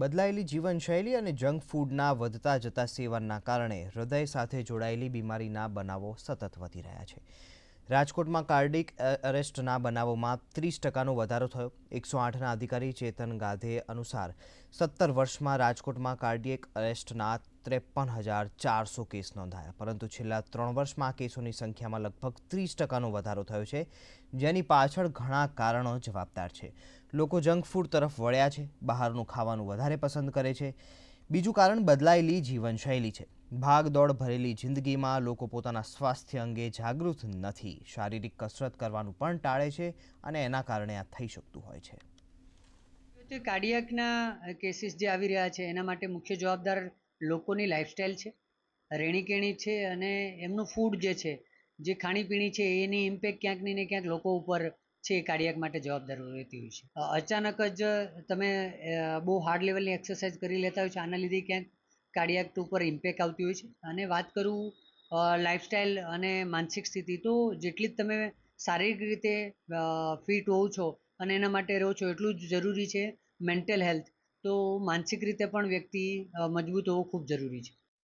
બદલાયેલી જીવનશૈલી અને જંક ફૂડના વધતા જતા સેવનના કારણે હૃદય સાથે જોડાયેલી બીમારીના બનાવો સતત વધી રહ્યા છે. રાજકોટમાં કાર્ડિક અરેસ્ટના બનાવોમાં ત્રીસ ટકાનો વધારો થયો. એકસો આઠના અધિકારી ચેતન ગાધે અનુસાર સત્તર વર્ષમાં રાજકોટમાં કાર્ડિયક અરેસ્ટના ત્રેપન હજાર ચારસો કેસ નોંધાયા. પરંતુ છેલ્લા ત્રણ વર્ષમાં કેસોની સંખ્યામાં લગભગ ત્રીસ ટકાનો વધારો થયો છે, જેની પાછળ ઘણા કારણો જવાબદાર છે. લોકો જંક ફૂડ તરફ વળ્યા છે, બહારનું ખાવાનું વધારે પસંદ કરે છે. બીજું કારણ બદલાયેલી જીવનશૈલી છે. ભાગદોડ ભરેલી જિંદગીમાં લોકો પોતાના સ્વાસ્થ્ય અંગે જાગૃત નથી. શારીરિક કસરત કરવાનું પણ ટાળે છે અને એના કારણે આ થઈ શકતું હોય છે. કાર્ડિયકના કેસીસ જે આવી રહ્યા છે, એના માટે મુખ્ય જવાબદાર લોકોની લાઈફસ્ટાઈલ છે રહેણીકહેણી છે અને એમનું ફૂડ જે છે, જે ખાણીપીણી છે, એની ઇમ્પેક્ટ ક્યાંક ને ક્યાંક લોકો ઉપર છે એ કાર્ડિયાક માટે જવાબદાર રહેતી હોય છે. અચાનક જ તમે બહુ હાર્ડ લેવલની એક્સરસાઇઝ કરી લેતા હોય છે, આના લીધે ક્યાંક કાર્ડિયાક ઉપર ઇમ્પેક્ટ આવતી હોય છે. અને વાત કરું લાઈફસ્ટાઈલ અને માનસિક સ્થિતિ, તો જેટલી જ તમે શારીરિક રીતે ફિટ હોવ છો અને એના માટે રહો છો, એટલું જ જરૂરી છે મેન્ટલ હેલ્થ તો માનસિક રીતે પણ વ્યક્તિ મજબૂત હોવું ખૂબ જરૂરી છે.